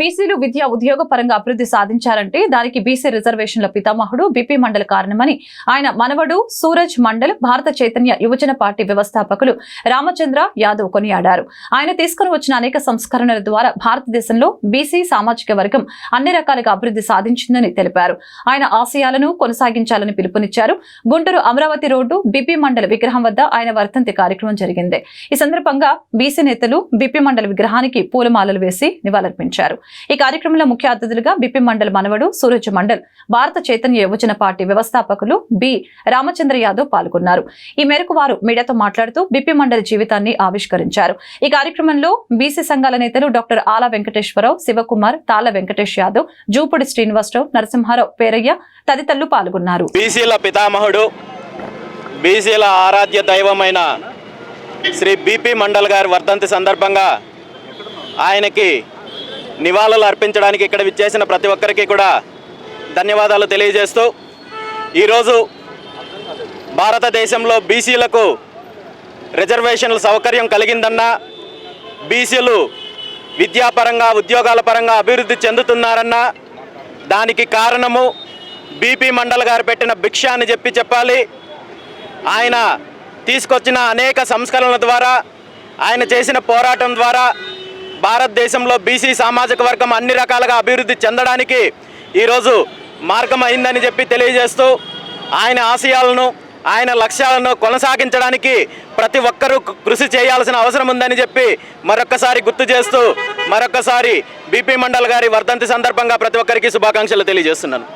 బీసీలు విద్య ఉద్యోగ పరంగా అభివృద్ధి సాధించారంటే దానికి బీసీ రిజర్వేషన్ల పితామహుడు బీపీ మండల్ కారణమని ఆయన మనవడు సూరజ్ మండల్ భారత చైతన్య యువజన పార్టీ వ్యవస్థాపకులు రామచంద్ర యాదవ్ కొనియాడారు. ఆయన తీసుకుని వచ్చిన అనేక సంస్కరణల ద్వారా భారతదేశంలో బీసీ సామాజిక వర్గం అన్ని రకాలుగా అభివృద్ధి సాధించిందని తెలిపారు. ఆయన ఆశయాలను కొనసాగించాలని పిలుపునిచ్చారు. గుంటూరు అమరావతి రోడ్డు బిపి మండల్ విగ్రహం వద్ద ఆయన వర్ధంతి కార్యక్రమం జరిగింది. ఈ సందర్భంగా బీసీ నేతలు బిపి మండల్ విగ్రహానికి పూలమాలలు వేసి నివాళులర్పించారు. ఈ కార్యక్రమంలో ముఖ్య అతిథులుగా బిపి మండల్ మనవడు సూరజ్ మండల్ భారత చైతన్య యువజన పార్టీ వ్యవస్థాపకులు బి రామచంద్ర యాదవ్ పాల్గొన్నారు. ఈ మేరకు వారు మీడియాతో మాట్లాడుతూ బిపి మండల్ జీవితాన్ని ఆవిష్కరించారు. ఈ కార్యక్రమంలో బీసీ సంఘాల నేతలు డాక్టర్ ఆల వెంకటేశ్వరరావు శివకుమార్ తాళ వెంకటేష్ యాదవ్ జూపుడి శ్రీనివాసరావు నరసింహారావు పేరయ్య తదితరులు పాల్గొన్నారు. బీసీల పితామహుడు బీసీల ఆరాధ్య దైవమైన శ్రీ బీపీ మండల్ గారి వర్ధంతి సందర్భంగా ఆయనకి నివాళులు అర్పించడానికి ఇక్కడ విచ్చేసిన ప్రతి ఒక్కరికి కూడా ధన్యవాదాలు తెలియజేస్తూ ఈరోజు భారతదేశంలో బీసీలకు రిజర్వేషన్ల సౌకర్యం కలిగిందన్నా బీసీలు విద్యాపరంగా ఉద్యోగాల పరంగా అభివృద్ధి చెందుతున్నారన్నా దానికి కారణము బీపీ మండల్ గారు పెట్టిన భిక్ష అని చెప్పి చెప్పాలి. ఆయన తీసుకొచ్చిన అనేక సంస్కరణల ద్వారా ఆయన చేసిన పోరాటం ద్వారా భారతదేశంలో బీసీ సామాజిక వర్గం అన్ని రకాలుగా అభివృద్ధి చెందడానికి ఈరోజు మార్గం అయిందని చెప్పి తెలియజేస్తూ ఆయన ఆశయాలను ఆయన లక్ష్యాలను కొనసాగించడానికి ప్రతి ఒక్కరూ కృషి చేయాల్సిన అవసరం ఉందని చెప్పి మరొక్కసారి గుర్తు చేస్తూ మరొక్కసారి బీపీ మండల్ గారి వర్ధంతి సందర్భంగా ప్రతి ఒక్కరికి శుభాకాంక్షలు తెలియజేస్తున్నాను.